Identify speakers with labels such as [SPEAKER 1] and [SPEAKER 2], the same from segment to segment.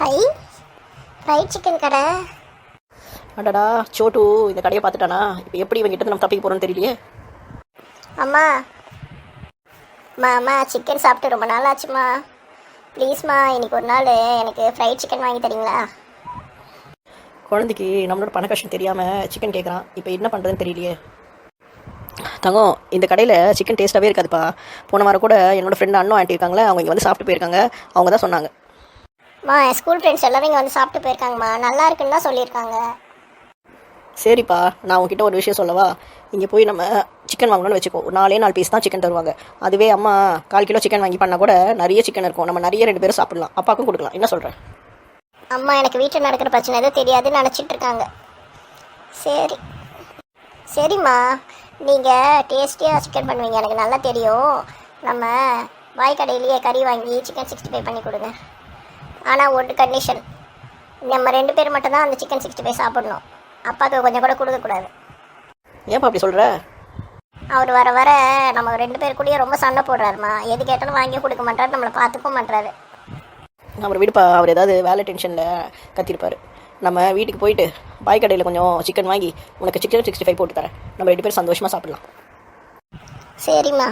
[SPEAKER 1] High fried chicken கடை.
[SPEAKER 2] அடடா சோட்டு இந்த கடையை பார்த்துட்டானா? இப்போ எப்படி இவங்க கிட்ட நம்ம தப்பிக்க போகிறோன்னு தெரியலையே.
[SPEAKER 1] அம்மா அம்மா அம்மா சிக்கன் சாப்பிட்டு ரொம்ப நாள் ஆச்சுமா ப்ளீஸ்மா இன்னைக்கு ஒரு நாள் எனக்கு ஃப்ரைட் சிக்கன் வாங்கி தரீங்களா?
[SPEAKER 2] குழந்தைக்கு நம்மளோட பண கஷ்டம் தெரியாமல் சிக்கன் கேட்குறான் இப்போ என்ன பண்ணுறதுன்னு தெரியலையே. தங்கம் இந்த கடையில் சிக்கன் டேஸ்ட்டாகவே இருக்காதுப்பா. போன வாரம் கூட என்னோட ஃப்ரெண்ட் அண்ணன் ஆண்டி இருக்காங்களே அவங்க இங்கே வந்து சாப்பிட்டு போயிருக்காங்க. அவங்க தான் சொன்னாங்க.
[SPEAKER 1] அம்மா என் ஸ்கூல் ஃப்ரெண்ட்ஸ் எல்லாரும் இங்கே வந்து சாப்பிட்டு போயிருக்காங்கம்மா. நல்லா இருக்குன்னு தான் சொல்லியிருக்காங்க.
[SPEAKER 2] சரிப்பா நான் உங்ககிட்ட ஒரு விஷயம் சொல்லவா? இங்கே போய் நம்ம சிக்கன் வாங்கணும்னு வச்சுக்கோ. ஒரு நாலே நாலு பீஸ் தான் சிக்கன் தருவாங்க. அதுவே அம்மா கால் கிலோ சிக்கன் வாங்கி பண்ணால் கூட நிறைய சிக்கன் இருக்கும். நம்ம நிறைய ரெண்டு பேரும் சாப்பிடலாம். அப்பாவுக்கும் கொடுக்கலாம். என்ன சொல்கிறேன்
[SPEAKER 1] அம்மா எனக்கு வீட்டில் நடக்கிற பிரச்சனை எதுவும் தெரியாதுன்னு நினச்சிட்டு இருக்காங்க. சரி. சரிம்மா. நீங்கள் டேஸ்டியாக சிக்கன் பண்ணுவீங்க. எனக்கு நல்லா தெரியும். நம்ம வாய்க்கடையிலேயே கறி வாங்கி சிக்கன் சிக்ஸ்டி ஃபைவ் பண்ணி கொடுங்க. ஆனால் ஒரு கண்டிஷன் நம்ம ரெண்டு பேர் மட்டும்தான் அந்த சிக்கன் சிக்ஸ்டி ஃபைவ் சாப்பிடணும். அப்பாவுக்கு கொஞ்சம் கூட கொடுக்கக்கூடாது
[SPEAKER 2] ஏன்ப்பா அப்படி சொல்கிற
[SPEAKER 1] அவர் வர வர நம்ம ரெண்டு பேர் கூடயே ரொம்ப சண்டை போடுறாருமா. எது கேட்டாலும் வாங்கி கொடுக்க மாட்டாரு நம்மளை பார்த்துக்கவும் மாட்டாரு
[SPEAKER 2] அவர் விடுப்பா அவர் ஏதாவது வேலை டென்ஷனில் கத்திருப்பார். நம்ம வீட்டுக்கு போயிட்டு பாய் கடையில் கொஞ்சம் சிக்கன் வாங்கி உனக்கு சிக்கன் சிக்ஸ்டி ஃபைவ் போட்டு தரேன் நம்ம ரெண்டு பேரும் சந்தோஷமாக சாப்பிடலாம்.
[SPEAKER 1] சரிம்மா.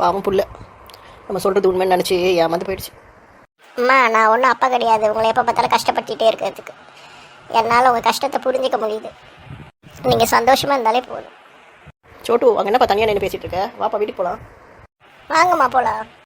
[SPEAKER 2] பாவம் புள்ள. நம்ம சொல்கிறது உண்மைன்னு நினச்சி ஏமாந்து போயிடுச்சு.
[SPEAKER 1] அம்மா நான் ஒன்றும் அப்பா கிடையாது. உங்களை எப்போ பார்த்தாலும் கஷ்டப்பட்டுட்டே இருக்கிறதுக்கு. என்னால் உங்கள் கஷ்டத்தை புரிஞ்சிக்க முடியுது. நீங்கள் சந்தோஷமாக இருந்தாலே போதும்.
[SPEAKER 2] சோட்டு அங்கே என்னப்பா தனியாக நின்று பேசிகிட்டு இருக்க? வாப்பா வீட்டுக்கு போகலாம்
[SPEAKER 1] வாங்கம்மா போகலாம்